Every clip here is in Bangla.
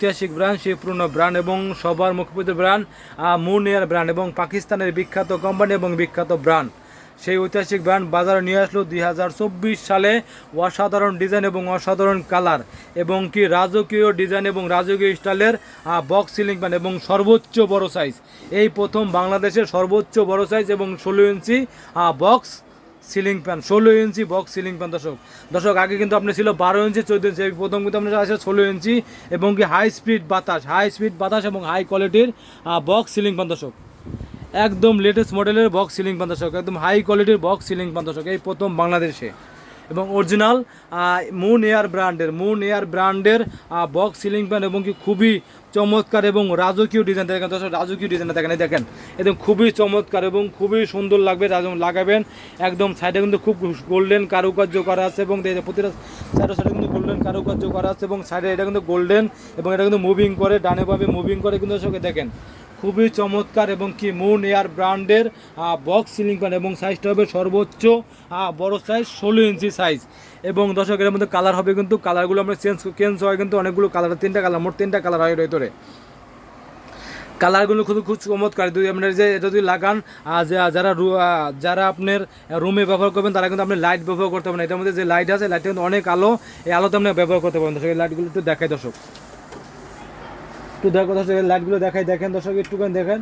ঐতিহাসিক ব্র্যান্ড, সেই পুরনো ব্র্যান্ড এবং সবার মুখপত্র ব্র্যান্ড মুন এয়ার ব্র্যান্ড এবং পাকিস্তানের বিখ্যাত কোম্পানি এবং বিখ্যাত ব্র্যান্ড। সেই ঐতিহাসিক ব্র্যান্ড বাজারে নিয়ে আসলো দুই হাজার চব্বিশ সালে অসাধারণ ডিজাইন এবং অসাধারণ কালার এবং কি রাজকীয় ডিজাইন এবং রাজকীয় স্টাইলের বক্স সিলিং ফ্যান এবং সর্বোচ্চ বড় সাইজ এই প্রথম বাংলাদেশের সর্বোচ্চ বড় সাইজ এবং ষোলো ইঞ্চি বক্স সিলিং ফ্যান ষোলো ইঞ্চি বক্স সিলিং ফ্যান দর্শক। দর্শক, আগে কিন্তু আপনি ছিল বারো ইঞ্চি, চোদ্দ ইঞ্চি, এই প্রথম কিন্তু আপনার আছে ষোলো ইঞ্চি এবং কি হাই স্পিড বাতাস হাই স্পিড বাতাস এবং হাই কোয়ালিটির বক্স সিলিং ফ্যান দর্শক। একদম লেটেস্ট মডেলের বক্স সিলিং ফ্যান দর্শক। একদম হাই কোয়ালিটির বক্স সিলিং ফ্যান দর্শক। এই প্রথম বাংলাদেশে। এবং অরিজিনাল মুন এয়ার ব্র্যান্ডের মুন এয়ার ব্র্যান্ডের বক্স সিলিং ফ্যান এবং কি খুবই চমৎকার এবং রাজকীয় ডিজাইন দেখেন দর্শক, রাজকীয় ডিজাইন দেখেন, এই দেখেন একদম খুবই চমৎকার এবং খুবই সুন্দর লাগবে যখন লাগাবেন, একদম সাইডে কিন্তু খুব গোল্ডেন কারুকার্য করা আছে এবং প্রতিটা সাইডে সাইডে কিন্তু গোল্ডেন কারুকার্য করা আছে এবং সাইডে এটা কিন্তু গোল্ডেন এবং এটা কিন্তু মুভিং করে, ডানে পাবে মুভিং করে কিন্তু দর্শক দেখেন খুবই চমৎকার এবং কি মুন এয়ার ব্র্যান্ডের বক্স সিলিং ফ্যান এবং সাইজটা হবে সর্বোচ্চ বড় সাইজ ষোলো ইঞ্চি সাইজ এবং দর্শক, এর মধ্যে কালার হবে কিন্তু কালারগুলো আমরা চেঞ্জ চেঞ্জ হয় কিন্তু অনেকগুলো কালার তিনটা কালার মোট তিনটা কালার হয় ভিতরে। কালারগুলো খুব খুব চমৎকার। যদি আপনার যে এটা যদি লাগান যারা যারা আপনার রুমে ব্যবহার করবেন, তারা কিন্তু আপনি লাইট ব্যবহার করতে পারেন এটার মধ্যে যে লাইট আছে লাইটটা কিন্তু অনেক আলো, এই আলোতে আপনি ব্যবহার করতে পারেন দর্শক, এই লাইটগুলো একটু দেখাই দর্শক। একটু দেখো দর্শক লাইটগুলো দেখাই, দেখেন দর্শক, একটুখানি দেখেন।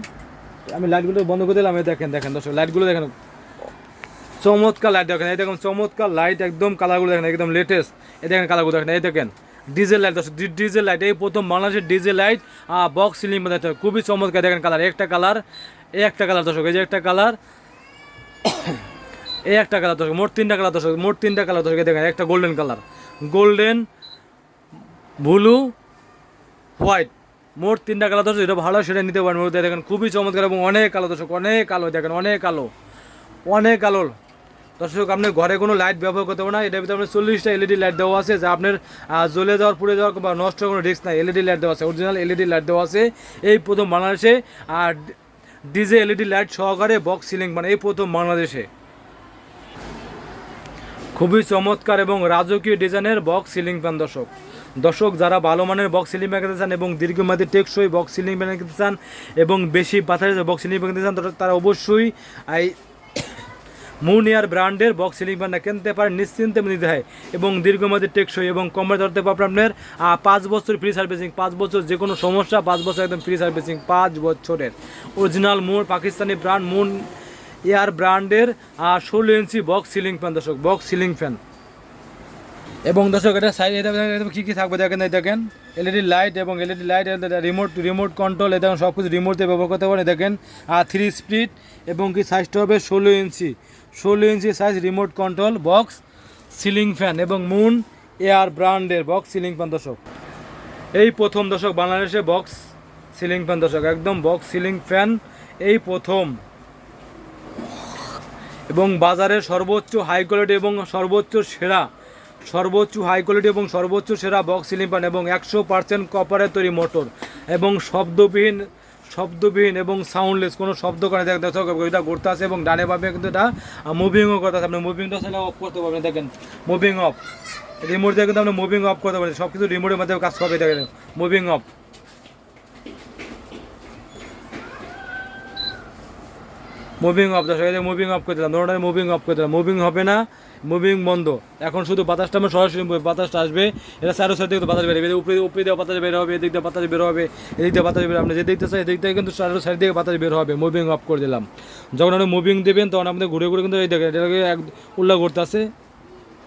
আমি লাইটগুলো বন্ধ করে দিলাম দেখেন দেখেন দর্শক লাইটগুলো দেখেন। চমৎকার লাইট দেখেন, এই দেখেন, চমৎকার লাইট একদম কালারগুলো দেখেন, একদম লেটেস্ট এই দেখেন কালারগুলো দেখেন, এই দেখেন। ডিজেল লাইট দর্শক ডিজেল লাইট এই প্রথম বাংলাদেশের ডিজেল লাইট আর বক্স সিলিং মধ্যে আছে। খুবই চমৎকার, দেখেন কালার একটা কালার এই একটা কালার দর্শক, এই যে একটা কালার এই একটা কালার দর্শক, মোট তিনটা কালার দর্শক, মোট তিনটা কালার দর্শক দেখেন, একটা golden colour golden blue white মোট তিনটা কালার দর্শক, যেটা ভালো সেটা নিতে পারেন। দেখেন খুবই চমৎকার এবং অনেক আলো দর্শক, অনেক আলো দেখেন অনেক আলো অনেক আলো দর্শক, আপনি ঘরে কোনো লাইট ব্যবহার করতে পারেন না, এটার ভিতরে আপনার চল্লিশটা এলইডি লাইট দেওয়া আছে, যা আপনার জ্বলে যাওয়ার, পুড়ে যাওয়ার বা নষ্ট কোনো রিস্ক নাই। এলইডি লাইট দেওয়া আছে অরিজিনাল এলইডি লাইট দেওয়া আছে। এই প্রথম বাংলাদেশে, আর ডিজে এলইডি লাইট সহকারে বক্স সিলিং মানে এই প্রথম বাংলাদেশে। খুবই চমৎকার এবং রাজকীয় ডিজাইনের বক্স সিলিং ফ্যান দর্শক। দর্শক, যারা ভালো মানের বক্স সিলিং কিনতে চান এবং দীর্ঘমেয়াদী টেকসই বক্স সিলিং কিনতে চান এবং বেশি পাথারের বক্স সিলিং কিনতে চান, তারা- অবশ্যই এই মুন এয়ার ব্র্যান্ডের বক্স সিলিং ফ্যানটা কিনতে পারেন, নিশ্চিন্তে নিতে হয় এবং দীর্ঘমেয়াদী টেকসই এবং কমে ধরতে পারবেন আপনার পাঁচ বছর ফ্রি সার্ভিসিং পাঁচ বছর যে কোনো সমস্যা, পাঁচ বছর একদম ফ্রি সার্ভিসিং পাঁচ বছরের। Original moon Pakistani brand moon air ব্র্যান্ডের ষোলো ইঞ্চি বক্স সিলিং ফ্যান দর্শক বক্স সিলিং ফ্যান এবং দর্শক, এটা সাইড কী কী থাকবে? দেখেন, এই দেখেন এলইডি লাইট এবং LED light remote remote control এটা সব কিছু রিমোট দিয়ে ব্যবহার করতে পারেন, দেখেন, আর থ্রি স্পিড এবং কি সাইজটা হবে? ষোলো ইঞ্চি। ষোলো inch size remote control box ceiling fan এবং মুন এয়ার ব্র্যান্ডের বক্স সিলিং ফ্যান দর্শক। এই প্রথম, দর্শক, বাংলাদেশে বক্স সিলিং ফ্যান দর্শক, একদম বক্স সিলিং ফ্যান এই প্রথম। এবং বাজারের সর্বোচ্চ হাই কোয়ালিটি এবং সর্বোচ্চ সেরা সর্বোচ্চ হাই কোয়ালিটি এবং সর্বোচ্চ সেরা বক্স সিলিং এবং একশো পার্সেন্ট কপারের তৈরি মোটর এবং শব্দবিহীন শব্দবিহীন এবং সাউন্ডলেস কোনো শব্দ করে দেখ দর্শক এটা ঘুরতে আসে এবং ডানে পাবে কিন্তু এটা মুভিংও করতে আসে। আপনি মুভিংটা সেটা অফ করতে পারবেন, দেখেন মুভিং অফ রিমোট দিয়ে কিন্তু আপনি মুভিং অফ করতে পারেন সব কিছু রিমোটের মধ্যে কাজ করবে, দেখেন মুভিং অফ মুভিং অফ দর্শক মুভিং অফ করে দিলাম মুভিং অফ করে দিলাম মুভিং হবে না। মুভিং বন্ধ। এখন শুধু বাতাসটা আমার সরাসরি বাতাসটা আসবে। এটা চারো সাইড থেকে বাতাস বেরোবে উপরে উপরে দিয়ে বাতাস বের হবে, এদিক দিয়ে বাতাস বের হবে, এদিক দিয়ে বাতাস বের হবে। যে দেখতে চাই, এদিক থেকে কিন্তু চারো সাইড থেকে বাতাস বের হবে। মুভিং অফ করে দিলাম। যখন আপনি মুভিং দেবেন, তখন আপনাদের ঘুরে ঘুরে কিন্তু এই দেখেন, এটাকে এক উল্লা করতেছে।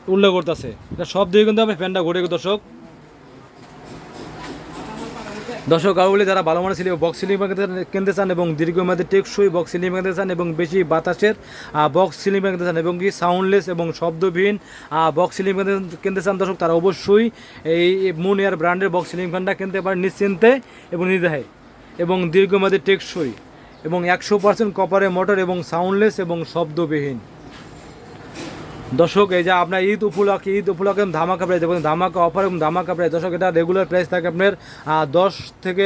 উল্লা করতেছে। এটা সব দিকে কিন্তু আমি ফ্যানটা ঘুরে, দর্শক। দর্শক বলে যারা ভালো মানের সিলিং বক্স সিলিং কিনতে চান এবং দীর্ঘমেয়াদী টেকসই বক্স সিলিং কিনতে চান এবং বেশি বাতাসের বক্স সিলিং কিনতে চান এবং কি সাউন্ডলেস এবং শব্দবিহীন বক্স সিলিং কিনতে চান দর্শক, তারা অবশ্যই এই মুন এয়ার ব্র্যান্ডের বক্স সিলিং ফ্যানটা কিনতে পারেন নিশ্চিন্তে এবং নির্দাহে এবং দীর্ঘমেয়াদী টেকসই এবং একশো পার্সেন্ট কপারে মোটর এবং সাউন্ডলেস এবং শব্দবিহীন। দর্শক, এই যে আপনার ঈদ উপলক্ষে ঈদ উপলক্ষে ধামাকা প্রাইস, দেখুন, ধামাকা অফার এবং ধামাকা প্রাইস। দর্শক, এটা রেগুলার প্রাইস থাকে আপনার দশ থেকে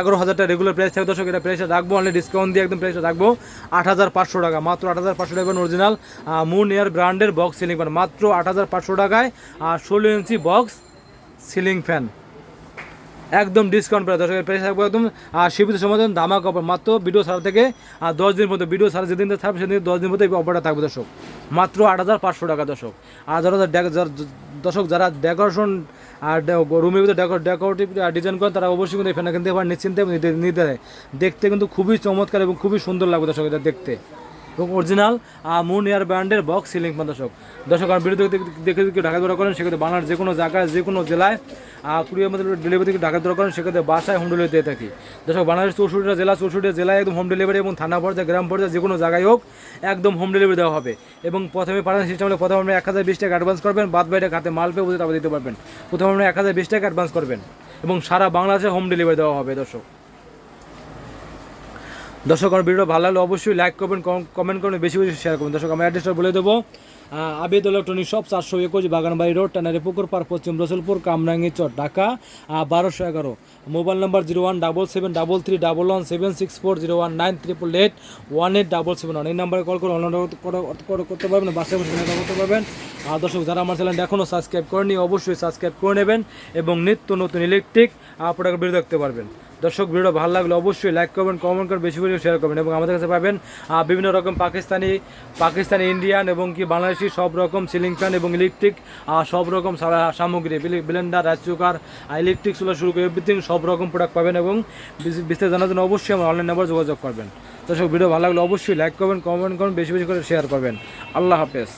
এগারো হাজারটা রেগুলার প্রাইস থাকে। দর্শক, এটা প্রাইসটা রাখব অনলি ডিসকাউন্ট দিয়ে একদম প্রাইসটা রাখব। আট হাজার পাঁচশো টাকা, মাত্র আট হাজার পাঁচশো টাকা অরিজিনাল মুন এয়ার ব্র্যান্ডের বক্স সিলিং ফ্যান মাত্র আট হাজার পাঁচশো টাকায় আর ষোলো ইঞ্চি বক্স সিলিং ফ্যান একদম ডিসকাউন্ট পেয়ে দর্শকের প্রাইস থাকবে একদম। আর সীমিত সময় দামা অফার মাত্র ভিডিও ছাড়া থেকে, আর দশ দিন মধ্যে ভিডিও ছাড়া যেদিন থাকবে সেদিন দশ দিন মধ্যে এই অফারটা থাকবে দর্শক। মাত্র আট হাজার পাঁচশো টাকা দর্শক। আর যারা দর্শক যারা ডেকোরেশন আর রুমের ভিতরে ডেকোরেটিভ ডিজাইন করেন, তারা অবশ্যই কিন্তু এই ফ্যানটা কিনতে পারেন নিশ্চিন্তে নিতে দেখতে কিন্তু খুবই চমৎকার এবং খুবই সুন্দর লাগবে দর্শক এটা দেখতে। এবং অরিজিনাল মুন এয়ার ব্র্যান্ডের বক্স সিলিং ফ্যান দর্শক। দর্শক, আর ভিডিও দেখে কেউ ঢাকা দৌড়া করেন, সেক্ষেত্রে বাংলার যে কোনো জায়গায়, যে কোনো জেলায় কুড়ির মধ্যে ডেলিভারি থেকে ঢাকা দৌড়া করেন, সেক্ষেত্রে বাসায় হোম ডেলিভারি দিয়ে থাকি। দর্শক, বাংলাদেশ চৌষট্টিটা জেলা চৌষট্টি জেলায় একদম হোম ডেলিভারি এবং থানা পর্যায়ে, গ্রাম পর্যায়ে, যে কোনো জায়গায় হোক, একদম হোম ডেলিভারি দেওয়া হবে। এবং প্রথমে পাঠানোর সিস্টেম হলে প্রথমে আপনি এক হাজার বিশ টাকা অ্যাডভান্স করবেন, বাদ বাইরে হাতে মাল পেয়ে বুঝে তারপর দিতে পারবেন। প্রথমে আপনি এক হাজার বিশ টাকা অ্যাডভান্স করবেন। এবং সারা বাংলাদেশে হোম ডেলিভারি দেওয়া হবে, দর্শক। দর্শক, আমার ভিডিও ভালো লাগলে অবশ্যই লাইক করবেন কমেন্ট করবেন বেশি বেশি শেয়ার করবেন দর্শক, আমার অ্যাড্রেসটা বলে দেবো। আবিদ ইলেকট্রনিক শপ চারশো একুশ বাগানবাড়ি রোড টানারি পুকুর পার পশ্চিম রসুলপুর, কামরাঙ্গি চর, ঢাকা বারোশো এগারো। Mobile number zero one double seven double three double one seven six four zero one nine triple eight one eight double seven one এই নাম্বারে কল করে অনলাইন করতে পারবেন বাসায় বসে কেনাকাটা করতে পারবেন। আর দর্শক, যারা আমার চ্যানেলটা এখনও সাবস্ক্রাইব করেনি অবশ্যই সাবস্ক্রাইব করে নেবেন এবং নিত্য নতুন ইলেকট্রিক প্রোডাক্ট ভিডিও দেখতে পারবেন। দর্শক ভিডিও ভালো লাগলে অবশ্যই লাইক করবেন কমেন্ট করবেন বেশি বেশি শেয়ার করবেন এবং আমাদের কাছে পাবেন বিভিন্ন রকম পাকিস্তানি পাকিস্তানি ইন্ডিয়ান এবং কি বাংলাদেশি সব রকম সিলিং ফ্যান এবং ইলেকট্রিক সব রকম সামগ্রী ব্লেন্ডার রাইস কুকার ইলেকট্রিক চুলা শুরু করে এভরিথিং সব রকম প্রোডাক্ট পাবেন এবং বিস- বিস্তারিত জানার জন্য অবশ্যই আমার অনলাইন নাম্বার যোগাযোগ করবেন। সব ভিডিও ভালো লাগলে অবশ্যই লাইক করবেন কমেন্ট করবেন, বেশি বেশি করে শেয়ার করবেন। আল্লাহ হাফেজ।